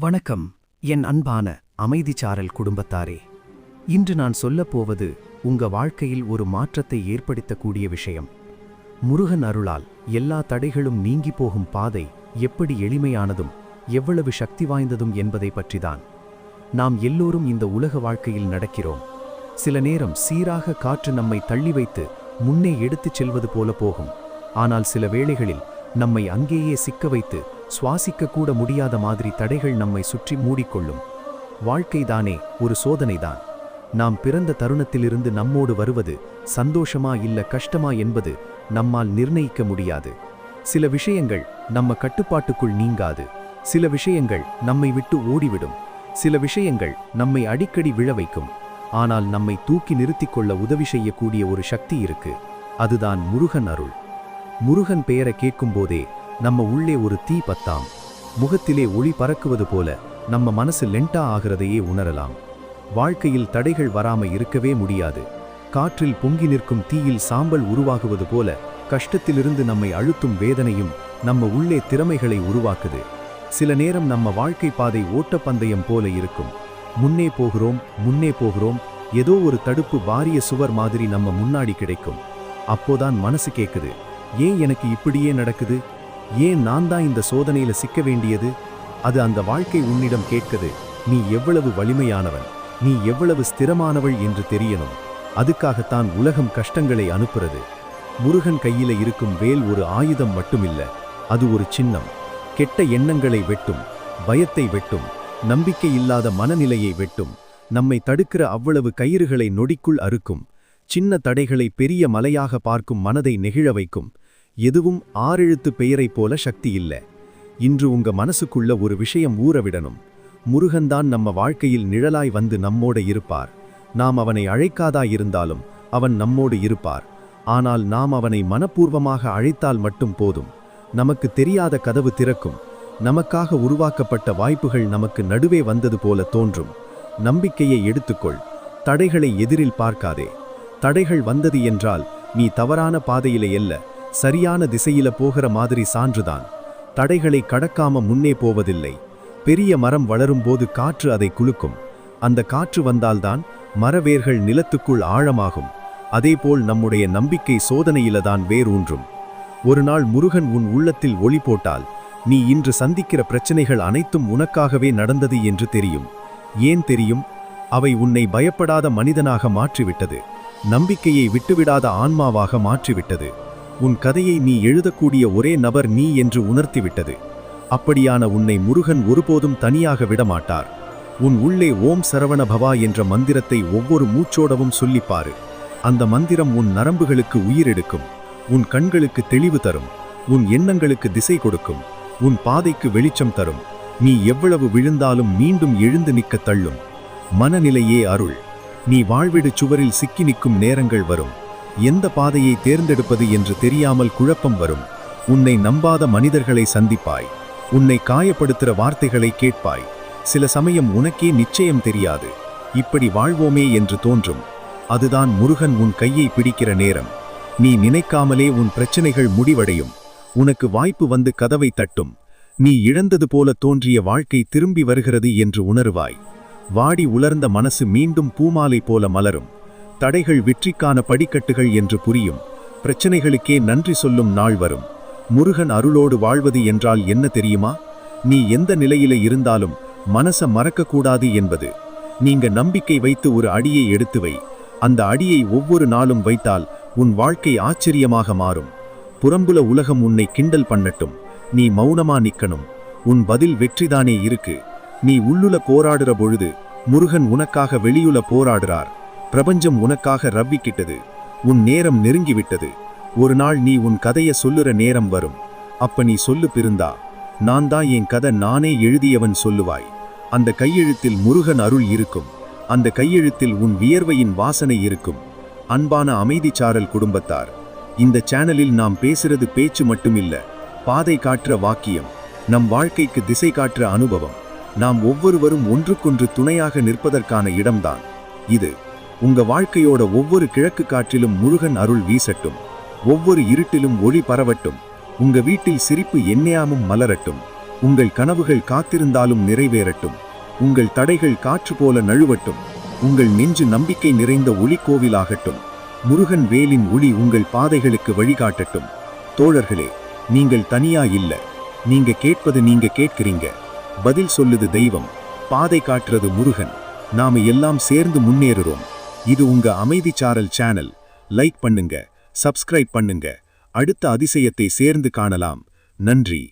வணக்கம் என் அன்பான அமைதிச்சாரல் குடும்பத்தாரே. இன்று நான் சொல்லப்போவது உங்க வாழ்க்கையில் ஒரு மாற்றத்தை ஏற்படுத்தக்கூடிய விஷயம். முருகன் அருளால் எல்லா தடைகளும் நீங்கி போகும் பாதை எப்படி எளிமையானதும் எவ்வளவு சக்தி வாய்ந்ததும் என்பதை பற்றிதான். நாம் எல்லோரும் இந்த உலக வாழ்க்கையில் நடக்கிறோம். சில நேரம் சீராக காற்று நம்மை தள்ளி வைத்து முன்னே எடுத்துச் செல்வது போல போகும். ஆனால் சில வேளைகளில் நம்மை அங்கேயே சிக்க வைத்து சுவாசிக்க கூட முடியாத மாதிரி தடைகள் நம்மை சுற்றி மூடிக்கொள்ளும். வாழ்க்கைதானே ஒரு சோதனைதான். நாம் பிறந்த தருணத்திலிருந்து நம்மோடு வருவது சந்தோஷமா இல்ல கஷ்டமா என்பது நம்மால் நிர்ணயிக்க முடியாது. சில விஷயங்கள் நம்ம கட்டுப்பாட்டுக்குள் நீங்காது. சில விஷயங்கள் நம்மை விட்டு ஓடிவிடும். சில விஷயங்கள் நம்மை அடிக்கடி விழ வைக்கும். ஆனால் நம்மை தூக்கி நிறுத்திக் கொள்ள உதவி செய்யக்கூடிய ஒரு சக்தி இருக்கு. அதுதான் முருகன் அருள். முருகன் பெயரை கேட்கும்போதே நம்ம உள்ளே ஒரு தீ பத்தாம். முகத்திலே ஒளி பறக்குவது போல நம்ம மனசு லெண்டா ஆகிறதையே உணரலாம். வாழ்க்கையில் தடைகள் வராம இருக்கவே முடியாது. காற்றில் பொங்கி நிற்கும் தீயில் சாம்பல் உருவாகுவது போல கஷ்டத்திலிருந்து நம்மை அழுத்தும் வேதனையும் நம்ம உள்ளே திறமைகளை உருவாக்குது. சில நேரம் நம்ம வாழ்க்கை பாதை ஓட்டப்பந்தயம் போல இருக்கும். முன்னே போகிறோம் முன்னே போகிறோம் ஏதோ ஒரு தடுப்பு வாரிய சுவர் மாதிரி நம்ம முன்னாடி கிடைக்கும். அப்போதான் மனசு கேக்குது. ஏன் எனக்கு இப்படியே நடக்குது? ஏன் நான் தான் இந்த சோதனையில சிக்க வேண்டியது? அது அந்த வாழ்க்கை உன்னிடம் கேட்குது. நீ எவ்வளவு வலிமையானவன் நீ எவ்வளவு ஸ்திரமானவள் என்று தெரியணும். அதுக்காகத்தான் உலகம் கஷ்டங்களை அனுப்புறது. முருகன் கையில இருக்கும் வேல் ஒரு ஆயுதம் மட்டுமில்ல அது ஒரு சின்னம். கெட்ட எண்ணங்களை வெட்டும் பயத்தை வெட்டும் நம்பிக்கை இல்லாத மனநிலையை வெட்டும் நம்மை தடுக்கிற அவ்வளவு கயிறுகளை நொடிக்குள் அறுக்கும் சின்ன தடைகளை பெரிய மலையாக பார்க்கும் மனதை நெகிழ வைக்கும் எதுவும் ஆறெழுத்து பெயரைப் போல சக்தி இல்ல. இன்று உங்க மனசுக்குள்ள ஒரு விஷயம் ஊறவிடணும். முருகன்தான் நம்ம வாழ்க்கையில் நிழலாய் வந்து நம்மோட இருப்பார். நாம் அவனை அழைக்காதா இருந்தாலும் அவன் நம்மோடு இருப்பார். ஆனால் நாம் அவனை மனப்பூர்வமாக அழைத்தால் மட்டும் போதும். நமக்கு தெரியாத கதவு திறக்கும். நமக்காக உருவாக்கப்பட்ட வாய்ப்புகள் நமக்கு நடுவே வந்தது போல தோன்றும். நம்பிக்கையை எடுத்துக்கொள். தடைகளை எதிரில் பார்க்காதே. தடைகள் வந்தது என்றால் நீ தவறான பாதையிலே அல்ல. சரியான திசையில போகிற மாதிரி சான்றுதான். தடைகளை கடக்காம முன்னே போவதில்லை. பெரிய மரம் வளரும்போது காற்று அதை குலுக்கும். அந்த காற்று வந்தால்தான் மரவேர்கள் நிலத்துக்குள் ஆழமாகும். அதேபோல் நம்முடைய நம்பிக்கை சோதனையிலதான் வேரூன்றும் ஒரு நாள் முருகன் உன் உள்ளத்தில் ஒளி போட்டால் நீ இன்று சந்திக்கிற பிரச்சனைகள் அனைத்தும் உனக்காகவே நடந்தது என்று தெரியும். ஏன் தெரியும்? அவை உன்னை பயப்படாத மனிதனாக மாற்றிவிட்டது. நம்பிக்கையை விட்டுவிடாத ஆன்மாவாக மாற்றிவிட்டது. உன் கதையை நீ எழுதக்கூடிய ஒரே நபர் நீ என்று உணர்த்திவிட்டது. அப்படியான உன்னை முருகன் ஒருபோதும் தனியாக விடமாட்டார். உன் உள்ளே ஓம் சரவண பவா என்ற மந்திரத்தை ஒவ்வொரு மூச்சோடவும் சொல்லிப்பாரு. அந்த மந்திரம் உன் நரம்புகளுக்கு உயிரெடுக்கும். உன் கண்களுக்கு தெளிவு தரும். உன் எண்ணங்களுக்கு திசை கொடுக்கும். உன் பாதைக்கு வெளிச்சம் தரும். நீ எவ்வளவு விழுந்தாலும் மீண்டும் எழுந்து நிற்க தள்ளும். மனநிலையே அருள். நீ வாழ்விடு சுவரில் சிக்கி நிற்கும் நேரங்கள் வரும். எந்த பாதையை தேர்ந்தெடுப்பது என்று தெரியாமல் குழப்பம் வரும். உன்னை நம்பாத மனிதர்களை சந்திப்பாய். உன்னை காயப்படுத்துகிற வார்த்தைகளை கேட்பாய். சில சமயம் உனக்கே நிச்சயம் தெரியாது. இப்படி வாழ்வோமே என்று தோன்றும். அதுதான் முருகன் உன் கையை பிடிக்கிற நேரம். நீ நினைக்காமலே உன் பிரச்சனைகள் முடிவடையும். உனக்கு வாய்ப்பு வந்து கதவை தட்டும். நீ இழந்தது போல தோன்றிய வாழ்க்கை திரும்பி வருகிறது என்று உணருவாய். வாடி உலர்ந்த மனசு மீண்டும் பூமாலை போல மலரும். தடைகள் வெற்றிக்கான படிக்கட்டுகள் என்று புரியும். பிரச்சனைகளுக்கே நன்றி சொல்லும் நாள் வரும். முருகன் அருளோடு வாழ்வது என்றால் என்ன தெரியுமா? நீ எந்த நிலையில இருந்தாலும் மனச மறக்கக்கூடாது என்பது. நீங்க நம்பிக்கை வைத்து ஒரு அடியை எடுத்து வை. அந்த அடியை ஒவ்வொரு நாளும் வைத்தால் உன் வாழ்க்கை ஆச்சரியமாக மாறும். புறம்புல உலகம் உன்னை கிண்டல் பண்ணட்டும். நீ மௌனமா நிக்கணும். உன் பதில் வெற்றிதானே இருக்கு. நீ உள்ளுல போராடுற பொழுது முருகன் உனக்காக வெளியுல போராடுறார். பிரபஞ்சம் உனக்காக ரவ்விக்கிட்டது உன் நேரம் நெருங்கிவிட்டது. ஒரு நாள் நீ உன் கதைய சொல்லுற நேரம் வரும். அப்ப நீ சொல்லு பிருந்தா. நான் தான் என் கதை நானே எழுதியவன் சொல்லுவாய். அந்த கையெழுத்தில் முருகன் அருள் இருக்கும். அந்த கையெழுத்தில் உன் வியர்வையின் வாசனை இருக்கும். அன்பான அமைதிச்சாரல் குடும்பத்தார். இந்த சேனலில் நாம் பேசுறது பேச்சு மட்டுமில்ல. பாதை காட்டுற வாக்கியம். நம் வாழ்க்கைக்கு திசை காட்டுற அனுபவம். நாம் ஒவ்வொருவரும் ஒன்றுக்கொன்று துணையாக நிற்பதற்கான இடம்தான். இது உங்க வாழ்க்கையோட ஒவ்வொரு கிழக்கு காற்றிலும் முருகன் அருள் வீசட்டும். ஒவ்வொரு இருட்டிலும் ஒளி பரவட்டும். உங்க வீட்டில் சிரிப்பு எண்ணெயாமும் மலரட்டும். உங்கள் கனவுகள் காத்திருந்தாலும் நிறைவேறட்டும். உங்கள் தடைகள் காற்று போல நழுவட்டும். உங்கள் நெஞ்சு நம்பிக்கை நிறைந்த ஒளி கோவிலாகட்டும். முருகன் வேலின் ஒளி உங்கள் பாதைகளுக்கு வழிகாட்டட்டும். தோழர்களே நீங்கள் தனியா இல்ல. நீங்க கேட்பது நீங்க கேட்கிறீங்க. பதில் சொல்லுது தெய்வம். பாதை காட்டுறது முருகன். நாம எல்லாம் சேர்ந்து முன்னேறுறோம். இது உங்க அமைதி சாரல் சேனல் லைக் பண்ணுங்க சப்ஸ்கிரைப் பண்ணுங்க. அடுத்த அதிசயத்தை சேர்ந்து காணலாம். நன்றி.